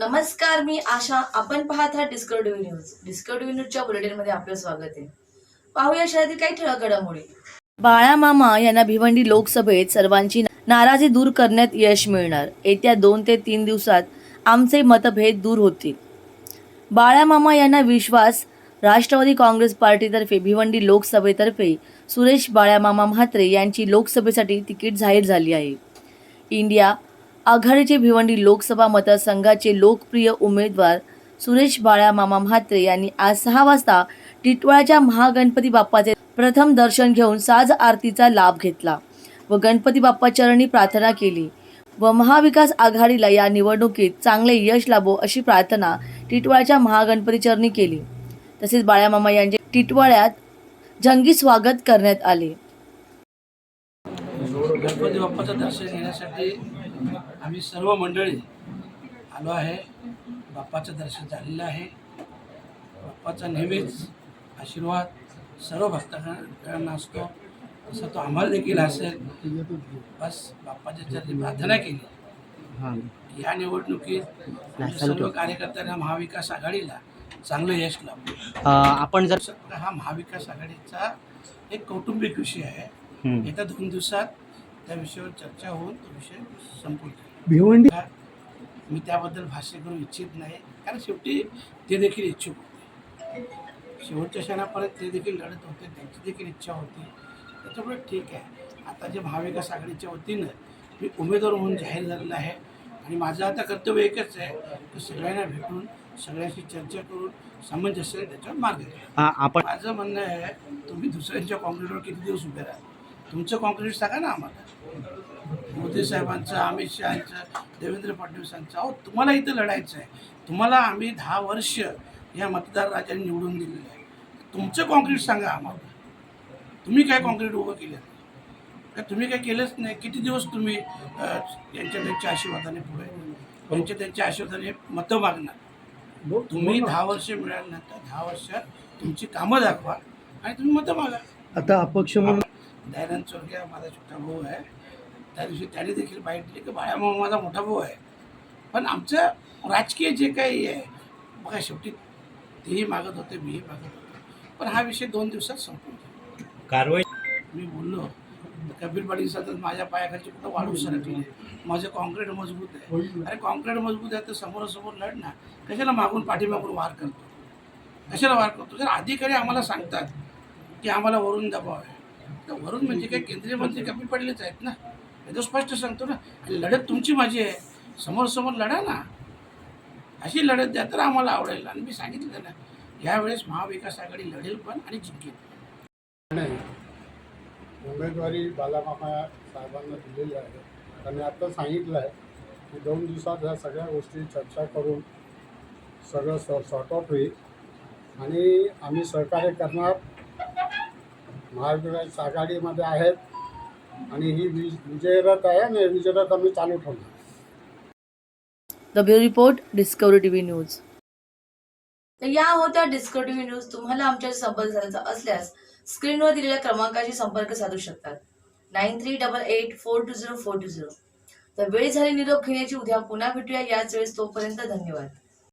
नमस्कार मी आशा. आपण पाहत आहात डिस्कवरी न्यूज डिस्कवरी न्यूजच्या बुलेटिनमध्ये आपलं स्वागत आहे. पाहूया शहरातील काही ठळक घडामोडी बाळा मामा यांना भिवंडी लोकसभेत सर्वांची नाराजी दूर करण्यात यश मिळणार. येत्या दोन ते तीन दिवसात आमचे मतभेद दूर होतील. बाळा मामा यांना विश्वास राष्ट्रवादी काँग्रेस पार्टीतर्फे भिवंडी लोकसभेतर्फे सुरेश बाळामामा म्हात्रे यांची लोकसभेसाठी तिकीट जाहीर झाली आहे. इंडिया आघाडीचे भिवंडी लोकसभा मतदारसंघाचे लोकप्रिय उमेदवार सुरेश बाळामामा म्हात्रे यांनी आज सहा वाजता टिटवाळ्याच्या महागणपती बाप्पाचे प्रथम दर्शन घेऊन साज आरतीचा लाभ घेतला व गणपती बाप्पा चरणी प्रार्थना केली. व महाविकास आघाडीला या निवडणुकीत चांगले यश लाभो अशी प्रार्थना टिटवाळ्याच्या महागणपती चरणी केली. तसेच बाळ्यामामा यांचे टिटवाळ्यात जंगी स्वागत करण्यात आले. गणपती बाप्पाचं दर्शन घेण्यासाठी आम्ही सर्व मंडळी आलो आहे. बाप्पाचं दर्शन झालेलं आहे. बाप्पाचा नेहमीच आशीर्वाद सर्व भक्तांना असतो. तसं तो आम्हाला देखील असेल. बस बाप्पाच्या चरणी प्रार्थना केली. या निवडणुकीत सर्व कार्यकर्त्यांना महाविकास आघाडीला चांगलं यश लाभलं. अ, आपण जर हा महाविकास आघाडीचा एक कौटुंबिक विषय आहे. येत्या दोन दिवसात त्या विषयावर चर्चा होऊन तो विषय संपून. भिवंडी? मी त्याबद्दल भाष्य करू इच्छित नाही कारण शेवटी ते देखील इच्छुक होते शेवटच्या क्षणापर्यंत ते देखील लढत होते त्यांची देखील इच्छा होती त्याच्यामुळे ठीक आहे आता जे महाविकास आघाडीच्या वतीनं मी उमेदवार म्हणून जाहीर झालेला आहे आणि माझं आता कर्तव्य एकच आहे की सगळ्यांना भेटून सगळ्यांशी चर्चा करून सामंजस्य त्याच्यावर मार्ग आपण माझं म्हणणं आहे तुम्ही दुसऱ्यांच्या कॉन्क्रीटवर किती दिवस उभे राहा तुमचं कॉन्क्रीट सांगा ना आम्हाला. मोदी साहेबांचं अमित शहाचं देवेंद्र फडणवीसांचं. अहो तुम्हाला इथं लढायचं आहे. तुम्हाला आम्ही दहा वर्ष या मतदार राजांनी निवडून दिलेलं आहे. तुमचं कॉन्क्रीट सांगा आम्हाला. तुम्ही काय कॉन्क्रीट उभं केलं? का तुम्ही काय केलंच नाही? किती दिवस तुम्ही यांच्या त्यांच्या आशीर्वादाने पुढे यांच्या त्यांच्या आशीर्वादाने मतं मागणार? तुम्ही दहा वर्ष मिळाल्यानंतर दहा वर्षात तुमची कामं दाखवा आणि तुम्ही मतं मागा. आता अपक्ष म्हणून दयानंद चोरगे हा माझा छोटा भाऊ आहे. त्या दिवशी त्याने देखील बाईट दिली की बाळामामा माझा मोठा भाऊ आहे. पण आमचं राजकीय जे काही आहे बघा शेवटी तेही मागत होते मीही मागत होते. पण हा विषय दोन दिवसात संपून कारवाई मी बोललो कबीर पाटील सतत माझ्या पायाखालची कुठं वाढू सरकली माझं कॉन्क्रीट मजबूत आहे. अरे कॉन्क्रीट मजबूत आहे तर समोरासमोर लढ ना. कशाला मागून पाठीमागून वार करतो? कशाला वार करतो? जर अधिकारी आम्हाला सांगतात की आम्हाला वरून दबाव आहे तर वरून म्हणजे काय केंद्रीय मंत्री कमी पडलेच आहेत ना. हे तर स्पष्ट सांगतो ना. लढत तुमची माझी आहे. समोर समोर लढा ना. अशी लढत द्या तर आम्हाला आवडेल. आणि मी सांगितलं ना यावेळेस महाविकास आघाडी लढेल पण आणि जिंकेल. नाही. उमेदवारी बालामामा साहेबांना दिलेली आहे. त्यांनी आता सांगितलं आहे की दोन दिवसात ह्या सगळ्या गोष्टी चर्चा करून सगळं सॉ सॉर्ट ऑफ होईल. आणि आम्ही सहकार्य करणार. महाविकास आघाडीमध्ये आहेत. आणि ही विज विजयरथ आहे आणि विजयरथ आम्ही चालू ठेवणार. The bureau report Discovery TV news. तर या होत्या डिस्कवरी टीव्ही न्यूज तुम्हाला आमच्या संपर्क साधायचा असल्यास स्क्रीनवर दिलेल्या क्रमांकाशी संपर्क साधू शकतात. Nine three double eight four two zero four two zero. तर वेळ झाली निरोप घेण्याची उद्या पुन्हा भेटूया. याच वेळेस तोपर्यंत धन्यवाद.